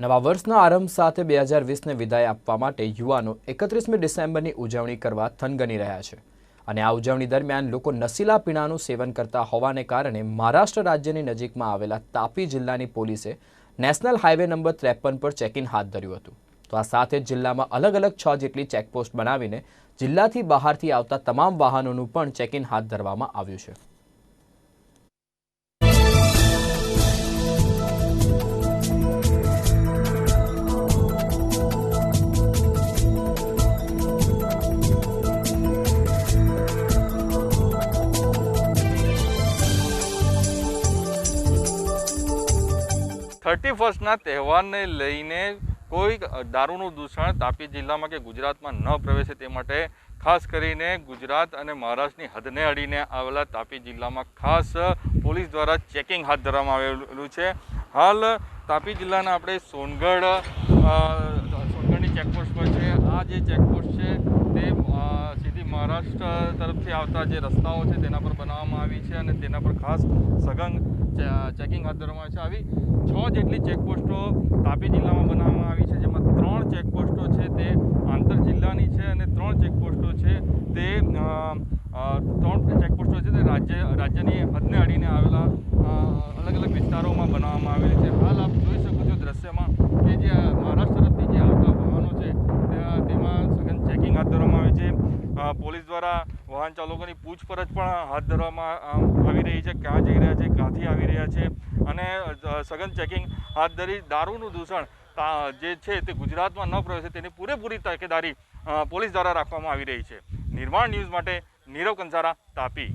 નવા વર્ષના આરંભ સાથે બે હજાર વીસને વિદાય આપવા માટે યુવાનો એકત્રીસમી ડિસેમ્બરની ઉજવણી કરવા થનગની રહ્યા છે. અને આ ઉજવણી દરમિયાન લોકો નશીલા પીણાનું સેવન કરતા હોવાને કારણે મહારાષ્ટ્ર રાજ્યની નજીકમાં આવેલા તાપી જિલ્લાની પોલીસે નેશનલ હાઈવે નંબર ત્રેપન પર ચેકિંગ હાથ ધર્યું હતું. તો આ સાથે જિલ્લામાં અલગ અલગ છ જેટલી ચેકપોસ્ટ બનાવીને જિલ્લાથી બહારથી આવતા તમામ વાહનોનું પણ ચેકિંગ હાથ ધરવામાં આવ્યું છે. થર્ટી ફર્સ્ટના તહેવારને લઈને કોઈ દારૂનું દૂષણ તાપી જિલ્લામાં કે ગુજરાતમાં ન પ્રવેશે તે માટે ખાસ કરીને ગુજરાત અને મહારાષ્ટ્રની હદને અડીને આવેલા તાપી જિલ્લામાં ખાસ પોલીસ દ્વારા ચેકિંગ હાથ ધરવામાં આવેલું છે. હાલ તાપી જિલ્લાના આપણે સોનગઢ સોનગઢની ચેકપોસ્ટ પર છે. આ જે ચેકપોસ્ટ છે તે મહારાષ્ટ્ર તરફથી આવતા જે રસ્તાઓ છે તેના પર બનાવવામાં આવી છે અને તેના પર ખાસ સઘન ચેકિંગ હાથ ધરવામાં આવે છે. આવી છ જેટલી ચેકપોસ્ટો તાપી જિલ્લામાં બનાવવામાં આવી છે, જેમાં ત્રણ ચેકપોસ્ટો છે તે આંતર જિલ્લાની છે અને ત્રણ ચેકપોસ્ટો છે તે ત્રણ ચેકપોસ્ટો છે તે રાજ્ય, રાજ્યની હદને અડીને આવેલા અલગ અલગ વિસ્તારોમાં બનાવવામાં આવેલી છે હાલ આપ જોઈ શકો છો દ્રશ્યમાં કે જે મહારાષ્ટ્ર તરફથી જે આવતા વાહનો છે તે- તેમાં સઘન ચેકિંગ હાથ ધરવામાં આવી છે અ, પોલીસ દ્વારા વાહન ચાલકોની પૂછપરછ પણ હાથ ધરવામાં આવી રહી છે, ક્યાં જઈ રહ્યા છે, ક્યાંથી આવી રહ્યા છે, અને સઘન ચેકિંગ હાથ ધરી દારૂનું દૂષણ જે છે તે ગુજરાતમાં ન પ્રવેશે તેની પૂરેપૂરી તકેદારી પોલીસ દ્વારા રાખવામાં આવી રહી છે. નિર્માણ ન્યૂઝ માટે નીરવ કંસારા તાપી.